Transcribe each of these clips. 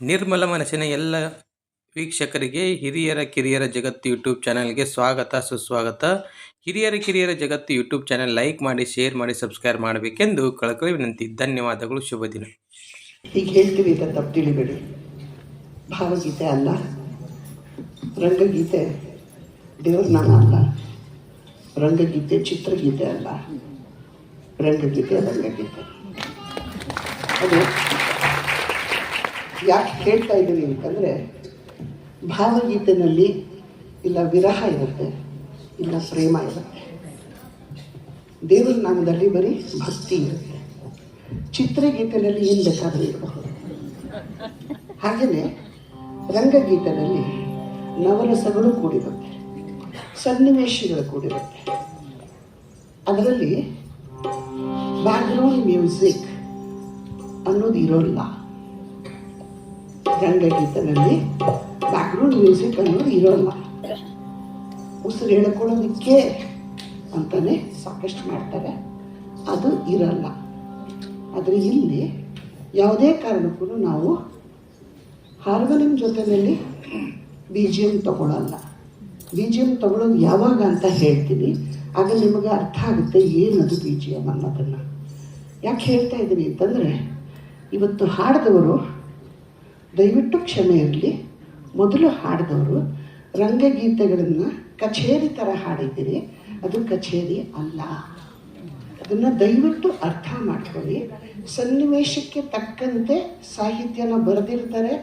ನಿರ್ಮಲ ಮನಸ್ಸಿನ ಎಲ್ಲ ವೀಕ್ಷಕರಿಗೆ ಹಿರಿಯರ ಕಿರಿಯರ ಜಗತ್ತು ಯೂಟ್ಯೂಬ್ ಚಾನಲ್ಗೆ ಸ್ವಾಗತ, ಸುಸ್ವಾಗತ. ಹಿರಿಯರ ಕಿರಿಯರ ಜಗತ್ತು ಯೂಟ್ಯೂಬ್ ಚಾನಲ್ ಲೈಕ್ ಮಾಡಿ, ಶೇರ್ ಮಾಡಿ, ಸಬ್ಸ್ಕ್ರೈಬ್ ಮಾಡಬೇಕೆಂದು ಕಳಕಳಿ ವಿನಂತಿ. ಧನ್ಯವಾದಗಳು, ಶುಭ ದಿನ. ಈಗ ಹೇಳ್ತೀವಿ ಅಂತ ತಪ್ಪು ತಿಳಿಬೇಡಿ ಭಾವಗೀತೆ ಅಲ್ಲ, ರಂಗಗೀತೆ ದೇವ್ರ ನಾಮ ಅಲ್ಲ, ರಂಗಗೀತೆ ಚಿತ್ರಗೀತೆ ಅಲ್ಲ, ರಂಗಗೀತೆ ರಂಗಗೀತೆ. ಅದು ಯಾಕೆ ಹೇಳ್ತಾ ಇದ್ದೀನಿ ಅಂತಂದರೆ, ಭಾವಗೀತೆನಲ್ಲಿ ಇಲ್ಲ ವಿರಹ ಇರುತ್ತೆ, ಇಲ್ಲ ಪ್ರೇಮ ಇರುತ್ತೆ. ದೇವರ ನಾಮದಲ್ಲಿ ಬರೀ ಭಕ್ತಿ ಇರುತ್ತೆ. ಚಿತ್ರಗೀತೆಯಲ್ಲಿ ಏನು ಬೇಕಾದರೂ ಇರಬಹುದು ಹಾಗೆಯೇ ರಂಗಗೀತೆಯಲ್ಲಿ ನವರಸಗಳು ಕೂಡಿರುತ್ತೆ ಸನ್ನಿವೇಶಗಳು ಕೂಡಿರುತ್ತೆ ಅದರಲ್ಲಿ ಬ್ಯಾಕ್ಗ್ರೌಂಡ್ ಮ್ಯೂಸಿಕ್ ಅನ್ನೋದು ಇರೋಲ್ಲ. ರಂಗಗೀತೆಯಲ್ಲಿ ಬ್ಯಾಕ್ಗ್ರೌಂಡ್ ಮ್ಯೂಸಿಕ್ ಅನ್ನೋದು ಇರೋಲ್ಲ. ಉಸಿರು ಹೇಳ್ಕೊಳ್ಳೋದಕ್ಕೆ ಅಂತಲೇ ಸಾಕಷ್ಟು ಮಾಡ್ತಾರೆ. ಅದು ಇರಲ್ಲ. ಆದರೆ ಇಲ್ಲಿ ಯಾವುದೇ ಕಾರಣಕ್ಕೂ ನಾವು ಹಾರ್ಮೋನಿಯಂ ಜೊತೆಯಲ್ಲಿ ಬಿ ಜಿ ಎಂ ತಗೊಳ್ಳಲ್ಲ ಬಿ ಜಿ ಎಂ ತಗೊಳ್ಳೋದು ಯಾವಾಗ ಅಂತ ಹೇಳ್ತೀನಿ. ಆಗ ನಿಮಗೆ ಅರ್ಥ ಆಗುತ್ತೆ ಏನದು ಬಿ ಜಿ ಎಂ ಅನ್ನೋದನ್ನು. ಯಾಕೆ ಹೇಳ್ತಾ ಇದ್ದೀನಿ ಅಂತಂದರೆ, ಇವತ್ತು ಹಾಡಿದವರು ದಯವಿಟ್ಟು ಕ್ಷಮೆ ಇರಲಿ. ಮೊದಲು ಹಾಡಿದವರು, ರಂಗಗೀತೆಗಳನ್ನು ಕಚೇರಿ ಥರ ಹಾಡಿದ್ದೀರಿ. ಅದು ಕಚೇರಿ ಅಲ್ಲ. ಅದನ್ನು ದಯವಿಟ್ಟು ಅರ್ಥ ಮಾಡ್ಕೊಳ್ಳಿ. ಸನ್ನಿವೇಶಕ್ಕೆ ತಕ್ಕಂತೆ ಸಾಹಿತ್ಯನ ಬರೆದಿರ್ತಾರೆ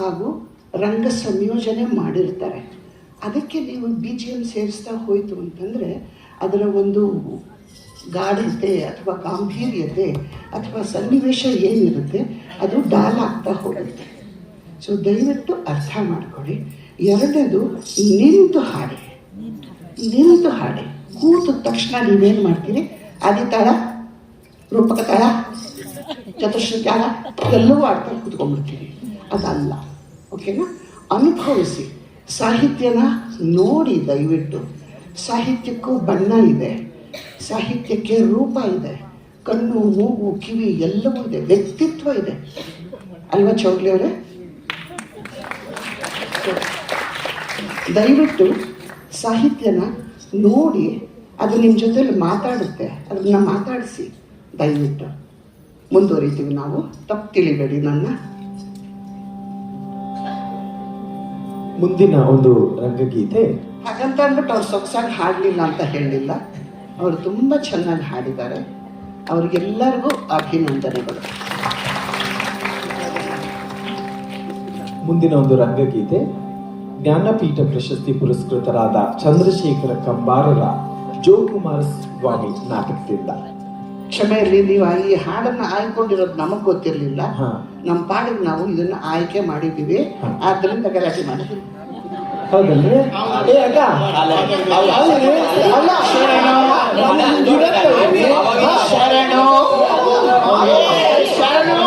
ಹಾಗೂ ರಂಗ ಸಂಯೋಜನೆ ಮಾಡಿರ್ತಾರೆ. ಅದಕ್ಕೆ ನೀವು ಬಿ ಜಿ ಎಂ ಸೇರಿಸ್ತಾ ಹೋಯಿತು ಅಂತಂದರೆ ಅದರ ಒಂದು ಗಾಢತೆ ಅಥವಾ ಗಾಂಭೀರ್ಯತೆ ಅಥವಾ ಸನ್ನಿವೇಶ ಏನಿರುತ್ತೆ, ಅದು ಡಾಲ್ ಆಗ್ತಾ ಹೋಗುತ್ತೆ. ಸೊ ದಯವಿಟ್ಟು ಅರ್ಥ ಮಾಡ್ಕೊಳ್ಳಿ. ಎರಡನೇದು, ನಿಂತು ಹಾಡಿ. ನಿಂತು ಹಾಡಿ. ಕೂತ ತಕ್ಷಣ ನೀವೇನು ಮಾಡ್ತೀರಿ? ಆದಿತಾಳ ರೂಪಕ ತಾಳ ಚತುಶ್ರ ತಾಳ ಎಲ್ಲವೂ ಆಡ್ತಾ ಕೂತ್ಕೊಂಡ್ಬಿಡ್ತೀರಿ. ಅದಲ್ಲ. ಓಕೆನಾ? ಅನುಭವಿಸಿ. ಸಾಹಿತ್ಯನ ನೋಡಿ ದಯವಿಟ್ಟು. ಸಾಹಿತ್ಯಕ್ಕೂ ಬಣ್ಣ ಇದೆ. ಸಾಹಿತ್ಯಕ್ಕೆ ರೂಪ ಇದೆ. ಕಣ್ಣು, ಮೂಗು, ಕಿವಿ ಎಲ್ಲವೂ ಇದೆ. ವ್ಯಕ್ತಿತ್ವ ಇದೆ. ಅಲ್ವಾ ಚೌಗ್ಲಿ ಅವರೇ? ದಯವಿಟ್ಟು ಸಾಹಿತ್ಯನ ನೋಡಿ ಅದು ನಿಮ್ಮ ಜೊತೆಲಿ ಮಾತಾಡುತ್ತೆ ಅದನ್ನ ಮಾತಾಡಿಸಿ. ದಯವಿಟ್ಟು ಮುಂದುವರಿತೀವಿ ನಾವು. ತಪ್ಪು ತಿಳಿಬೇಡಿ ನನ್ನ. ಮುಂದಿನ ಒಂದು ರಂಗಗೀತೆ. ಹಾಗಂತ ಅಂದ್ಬಿಟ್ಟು ಅವ್ರು ಸೊಗಸಾಗಿ ಹಾಡಲಿಲ್ಲ ಅಂತ ಹೇಳಲಿಲ್ಲ ಅವರು ತುಂಬ ಚೆನ್ನಾಗಿ ಹಾಡಿದ್ದಾರೆ. ಅವ್ರಿಗೆಲ್ಲರಿಗೂ ಅಭಿನಂದನೆಗಳು. ಮುಂದಿನ ಒಂದು ರಂಗಗೀತೆ ಜ್ಞಾನಪೀಠ ಪ್ರಶಸ್ತಿ ಪುರಸ್ಕೃತರಾದ ಚಂದ್ರಶೇಖರ ಕಂಬಾರರ ಜೋಕುಮಾರ ಸ್ವಾಮಿ ನಾಟಕದಿಂದ ಕ್ಷಮೆ ಇರಲಿ ನೀವು ಈ ಹಾಡನ್ನು ಆಯ್ಕೊಂಡಿರೋದು ನಮಗೆ ಗೊತ್ತಿರಲಿಲ್ಲ ಹಾ. ನಮ್ಮ ಪಾಡಿಗೆ ನಾವು ಇದನ್ನ ಆಯ್ಕೆ ಮಾಡಿದ್ದೀವಿ ಆದ್ರಿಂದ ಗಲಾಟೆ ಮಾಡಿದ್ವಿ ಹೌದಲ್ರಿ ಶರಣು ಶರಣು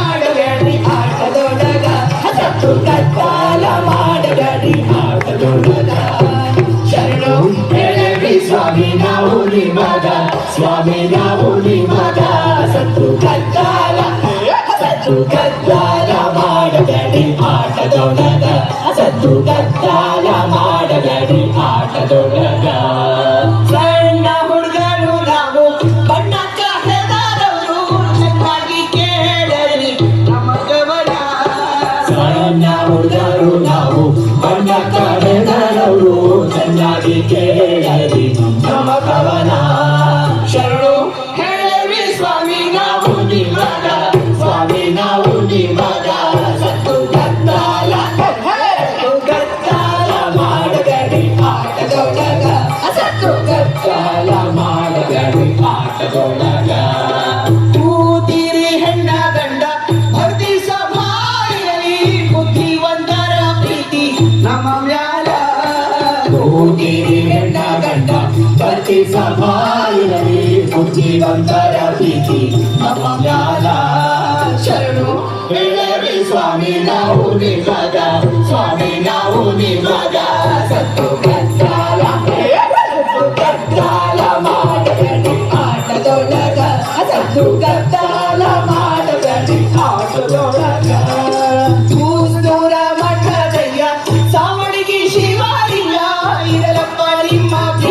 ಸದ್ದು ಗದ್ದಾಲ ಮಾಡಬೇಡಿ ಆಟದೊಳಗ ಶರಣು ಹೇಳಬೇಡಿ ಸ್ವಾಮಿ ನಾವು ನಿಮಗ ಸ್ವಾಮಿ ನಾವು ನಿಮಗ ಸದ್ದು ಗದ್ದಾಲ ಸದ್ದು ಗದ್ದಾಲ ಮಾಡಬೇಡಿ ಆಟದೊಳಗ ಸದ್ದು ಗದ್ದಾಲ ಮಾಡಬೇಡಿ ಆಟದೊಳಗ ಕವನ ఊకే వెంట గంట. ప్రతి సభాయి బుద్ధివంతరతికి అపమ్యా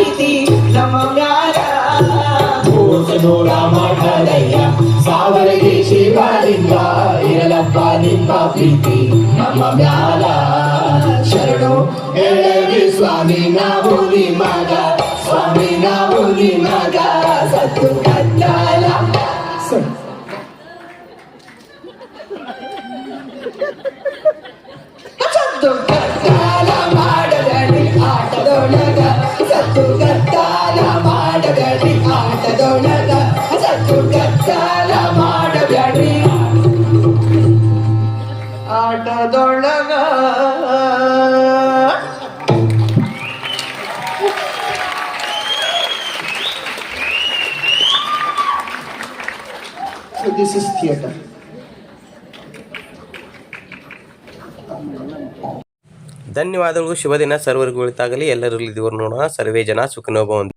ನಿಮ್ಮ ಪ್ರೀತಿ ನಮ್ಮ ಮ್ಯಾಲ ಕೂಸ್ತೂರ ಮಠದಯ್ಯ ಸಾವಣಿಗೆ ಶಿವಲಿಂಗ ಇರಲಪ್ಪ ನಿಮ್ಮ ಪ್ರೀತಿ ನಮ್ಮ ಮ್ಯಾಲ ಶರಣು ಹೇಳರಿ ಸ್ವಾಮಿ ನಾವು ನಿಮಗ ಸ್ವಾಮಿ ನಾವು ನಿಮಗ ಸತ್ತು ಕದ್ದಾಲ ಸತ್ತು ಆಟದೊಳಗ ದಿಸ್ ಇಸ್ ಥಿಯೇಟರ್ ಧನ್ಯವಾದಗಳು. ಶುಭ ದಿನ ಸರ್ವರಿಗೂ ಒಳಿತಾಗಲಿ ಎಲ್ಲರಲ್ಲಿ ದೇವರು ನೋಡೋಣ. ಸರ್ವೇ ಜನ ಸುಖನೋಭವಂತು